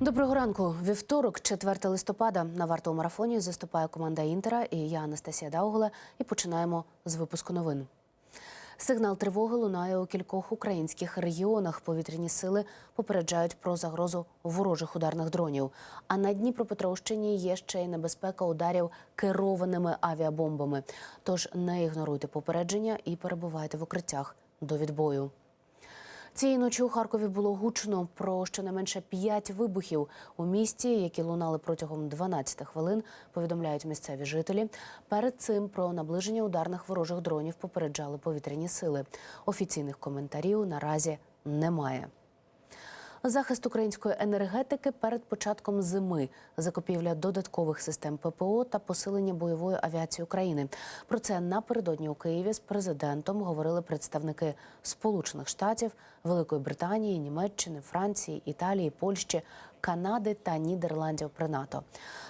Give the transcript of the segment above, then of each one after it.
Доброго ранку. Вівторок, 4 листопада. На вартовому марафоні заступає команда Інтера і я Анастасія Даугола. І починаємо з випуску новин. Сигнал тривоги лунає у кількох українських регіонах. Повітряні сили попереджають про загрозу ворожих ударних дронів. А на Дніпропетровщині є ще й небезпека ударів керованими авіабомбами. Тож не ігноруйте попередження і перебувайте в укриттях до відбою. Цієї ночі у Харкові було гучно про щонайменше п'ять вибухів у місті, які лунали протягом 12 хвилин. Повідомляють місцеві жителі. Перед цим про наближення ударних ворожих дронів попереджали повітряні сили. Офіційних коментарів наразі немає. Захист української енергетики перед початком зими, закупівля додаткових систем ППО та посилення бойової авіації України. Про це напередодні у Києві з президентом говорили представники Сполучених Штатів, Великої Британії, Німеччини, Франції, Італії, Польщі, Канади та Нідерландів при НАТО.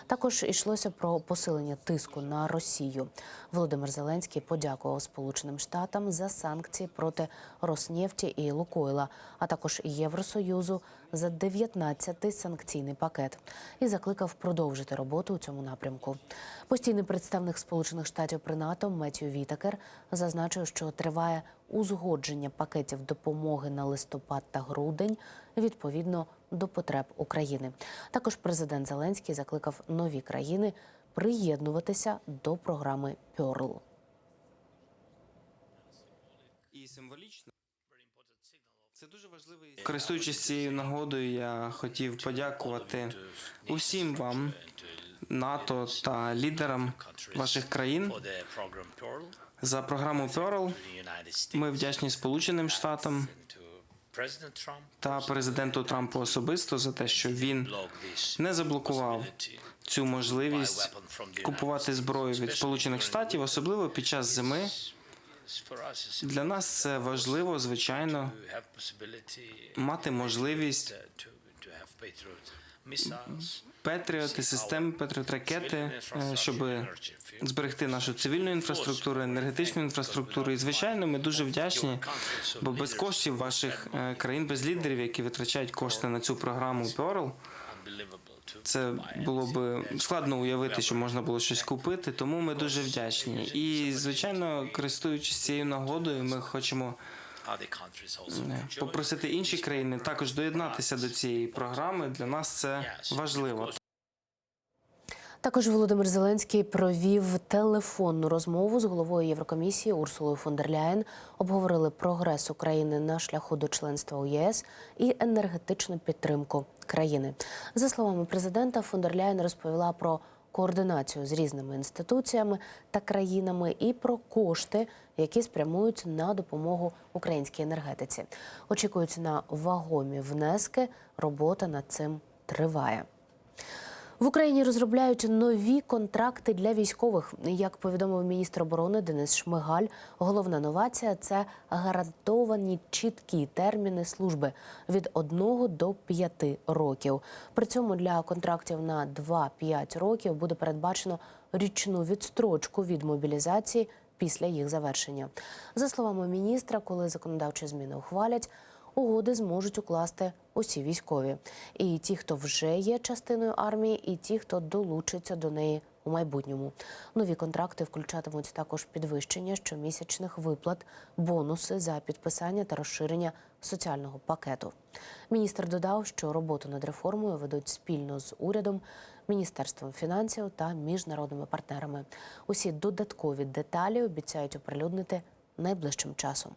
Також йшлося про посилення тиску на Росію. Володимир Зеленський подякував Сполученим Штатам за санкції проти Роснефті і Лукойла, а також Євросоюзу за 19-й санкційний пакет і закликав продовжити роботу у цьому напрямку. Постійний представник Сполучених Штатів при НАТО Меттью Вітакер зазначив, що триває узгодження пакетів допомоги на листопад та грудень відповідно до потреб України. Також президент Зеленський закликав нові країни приєднуватися до програми Pearl. і символічно. Це дуже важливий. Користуючись цією нагодою, я хотів подякувати усім вам, НАТО та лідерам ваших країн за програму Pearl. Ми вдячні Сполученим Штатам та президенту Трампу особисто за те, що він не заблокував цю можливість купувати зброю від Сполучених Штатів, особливо під час зими. Для нас це важливо, звичайно, мати можливість Петріоти, системи Петріот ракети, е, щоб зберегти нашу цивільну інфраструктуру, енергетичну інфраструктуру. І звичайно, ми дуже вдячні, бо без коштів ваших е, країн, без лідерів, які витрачають кошти на цю програму Pearl, це було б складно уявити, що можна було щось купити. Тому ми дуже вдячні. І звичайно, користуючись цією нагодою, ми хочемо е, попросити інші країни також доєднатися до цієї програми. Для нас це важливо. Також Володимир Зеленський провів телефонну розмову з головою Єврокомісії Урсулою фон дер Ляєн. Обговорили прогрес України на шляху до членства у ЄС і енергетичну підтримку країни. За словами президента, фон дер Ляєн розповіла про координацію з різними інституціями та країнами і про кошти, які спрямують на допомогу українській енергетиці. Очікують на вагомі внески. Робота над цим триває. В Україні розробляють нові контракти для військових. Як повідомив міністр оборони Денис Шмигаль, головна новація це гарантовані чіткі терміни служби від 1 до 5 років. При цьому для контрактів на 2-5 років буде передбачено річну відстрочку від мобілізації після їх завершення. За словами міністра, коли законодавчі зміни ухвалять. Угоди зможуть укласти усі військові, і ті, хто вже є частиною армії, і ті, хто долучиться до неї у майбутньому. Нові контракти включатимуть також підвищення щомісячних виплат, бонуси за підписання та розширення соціального пакету. Міністр додав, що роботу над реформою ведуть спільно з урядом, міністерством фінансів та міжнародними партнерами. Усі додаткові деталі обіцяють оприлюднити найближчим часом.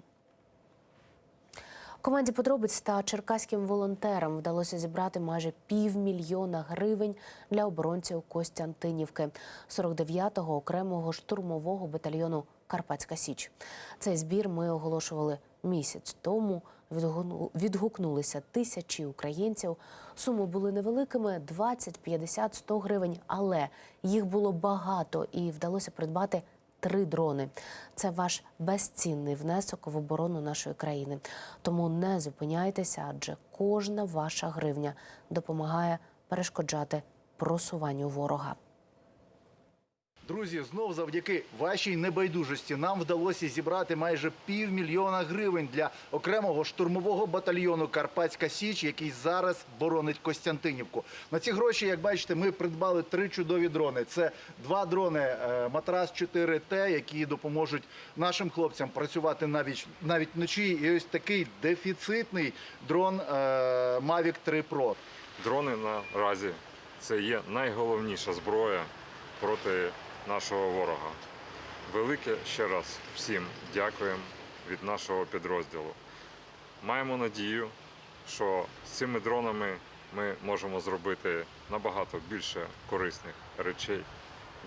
Команді подробиць та черкаським волонтерам вдалося зібрати майже півмільйона гривень для оборонців Костянтинівки 49-го окремого штурмового батальйону Карпатська Січ. Цей збір ми оголошували місяць тому. Відгукнулися тисячі українців. Суми були невеликими 20, 50, 100 гривень, але їх було багато і вдалося придбати три дрони. Це ваш безцінний внесок в оборону нашої країни. Тому не зупиняйтеся, адже кожна ваша гривня допомагає перешкоджати просуванню ворога. Друзі, знов завдяки вашій небайдужості нам вдалося зібрати майже півмільйона гривень для окремого штурмового батальйону Карпатська Січ, який зараз боронить Костянтинівку. На ці гроші, як бачите, ми придбали три чудові дрони. Це два дрони е, Матрас 4Т, які допоможуть нашим хлопцям працювати навіть навіть вночі. І ось такий дефіцитний дрон е, Mavic 3 Pro. Дрони наразі це є найголовніша зброя проти нашого ворога. Велике ще раз всім дякуємо від нашого підрозділу. Маємо надію, що з цими дронами ми можемо зробити набагато більше корисних речей,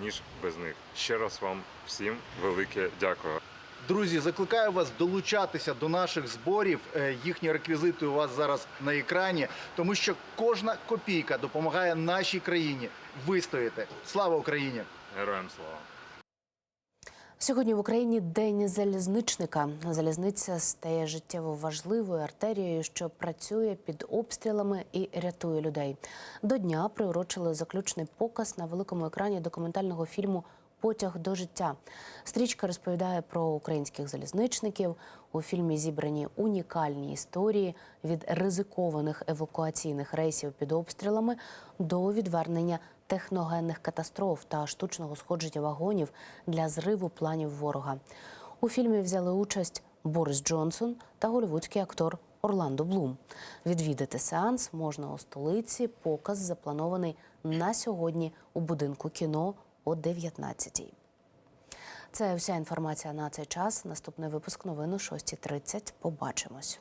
ніж без них. Ще раз вам всім велике дякую. Друзі, закликаю вас долучатися до наших зборів. Е, Їхні реквізити у вас зараз на екрані, тому що кожна копійка допомагає нашій країні вистояти. Слава Україні! Героям слава! Сьогодні в Україні день залізничника. Залізниця стає життєво важливою артерією, що працює під обстрілами і рятує людей. До дня приурочили заключний показ на великому екрані документального фільму Потяг до життя. Стрічка розповідає про українських залізничників. У фільмі зібрані унікальні історії від ризикованих евакуаційних рейсів під обстрілами до відвернення техногенних катастроф та штучного сходження вагонів для зриву планів ворога. У фільмі взяли участь Борис Джонсон та голівудський актор Орландо Блум. Відвідати сеанс можна у столиці. Показ запланований на сьогодні у будинку кіно о 19-й. Це вся інформація на цей час. Наступний випуск новин о 6.30. Побачимось.